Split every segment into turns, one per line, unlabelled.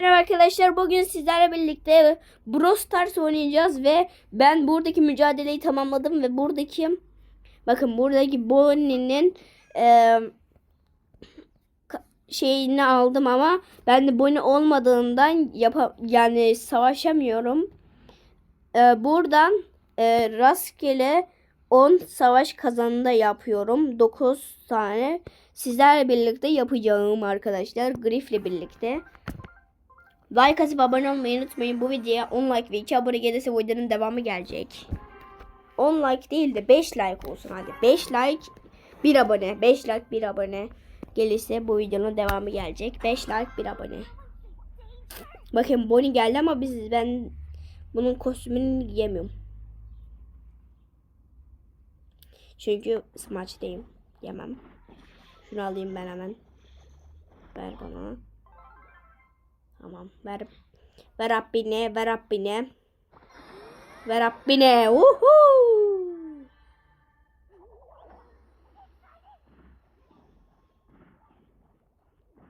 Merhaba arkadaşlar bugün sizlerle birlikte Brawl Stars oynayacağız ve ben buradaki mücadeleyi tamamladım ve buradaki bakın buradaki Bonnie'nin ka- şeyini aldım ama ben de Bonnie olmadığından yapa yani savaşamıyorum. Eee, buradan eee, rastgele 10 savaş kazanında yapıyorum. 9 tane sizlerle birlikte yapacağım arkadaşlar. Griff'le birlikte. Like atıp abone olmayı unutmayın. Bu videoya 10 like ve 2 abone gelirse bu videonun devamı gelecek. 10 like değil de 5 like olsun hadi. 5 like 1 abone. 5 like 1 abone gelirse bu videonun devamı gelecek. 5 like 1 abone. Bakın Bonnie geldi ama biz ben bunun kostümünü giyemiyorum. Çünkü smaçtayım. Yemem. Şunu alayım ben hemen. Ver bana. Tamam. Ver. Ver Rabbine. Ver Rabbine. Ver Rabbine. Uhu.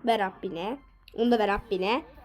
Ver Rabbine. Onu da ver Rabbine.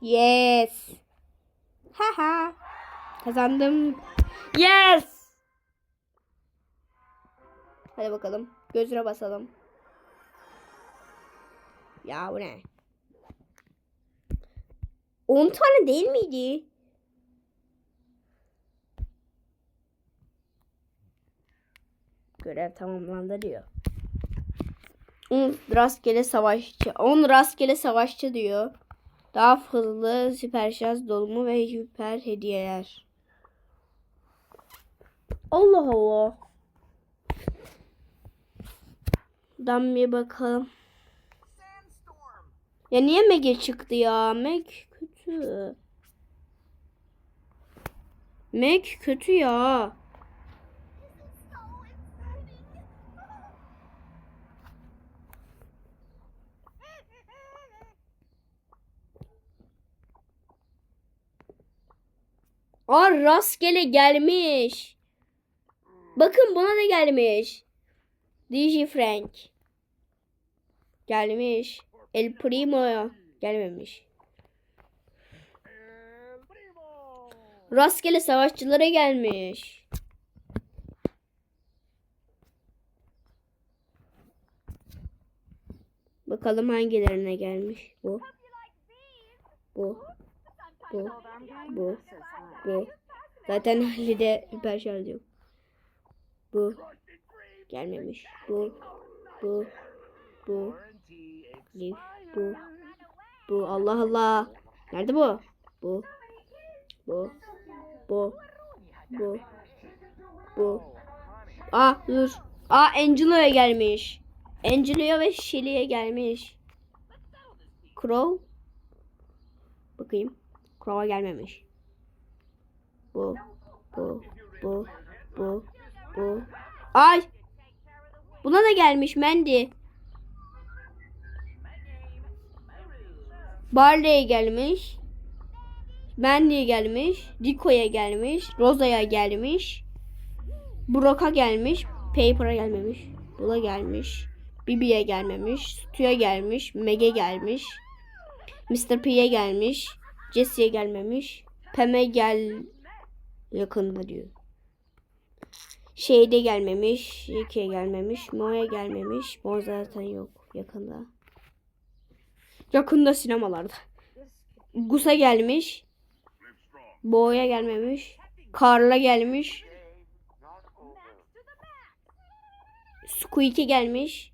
Yes. Haha. Kazandım. Yes. Hadi bakalım. Gözüne basalım. Ya bu ne? 10 tane değil miydi? Görev tamamlandı diyor. 10 rastgele savaşçı. 10 rastgele savaşçı diyor. Daha hızlı süper şans dolumu ve süper hediyeler. Allah Allah. Dan bir bakalım. Ya niye Mega çıktı ya? Meg kötü. Meg kötü ya. Aa rastgele gelmiş. Bakın buna da gelmiş. DJ Frank. Gelmiş. El Primo gelmemiş. Rastgele savaşçılara gelmiş. Bakalım hangilerine gelmiş bu. Bu. Bu. Bu. Bu. Zaten Ali'de hiper şarj yok. Bu. Gelmemiş. Bu. Bu. Bu. Lif. Bu. Bu. Allah Allah. Nerede bu? Bu. Bu. Bu. Bu. Bu. Aa dur. Aa Angelo'ya gelmiş. Angelo'ya ve Shelly'e gelmiş. Crow. Bakayım. Crow'a gelmemiş. Bu. Bu. Bu. Bu. Bu. Ay. Buna da gelmiş Mandy. Barley'e gelmiş. Mandy'ye gelmiş. Rico'ya gelmiş. Rosa'ya gelmiş. Brock'a gelmiş. Paper'a gelmemiş. Bula gelmiş. Bibi'ye gelmemiş. Stu'ya gelmiş. Meg'e gelmiş. Mr. P'ye gelmiş. Jesse'ye gelmemiş. Pam'e gel yakında diyor. Şeyde gelmemiş. Ricky'ye gelmemiş. Mo'ya gelmemiş. Mo zaten yok yakında. Yakında sinemalarda. Gus'a gelmiş. Bo'ya gelmemiş. Karl'a gelmiş. Squeak'e gelmiş.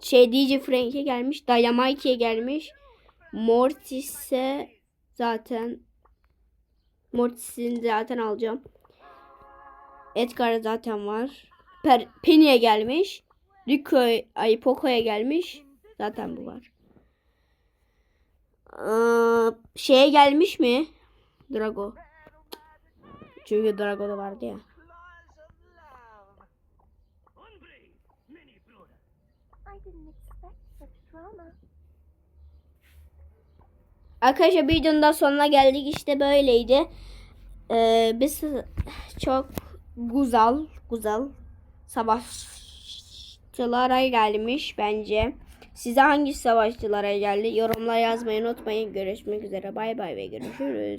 Şey DJ Frank'e gelmiş. Dynamite'e gelmiş. Mortis'e zaten Mortis'ini zaten alacağım. Edgar zaten var. Per, Penny'e gelmiş. Rico, ay Poco'ya gelmiş. Zaten bu var. Aa, şeye gelmiş mi? Drago. Çünkü Drago da vardı ya. Arkadaşlar videonun da sonuna geldik. İşte böyleydi. Ee, biz çok güzel, güzel savaşçılara gelmiş bence. Size hangi savaşçılara geldi? Yorumlara yazmayı unutmayın. Görüşmek üzere. Bay bay ve görüşürüz.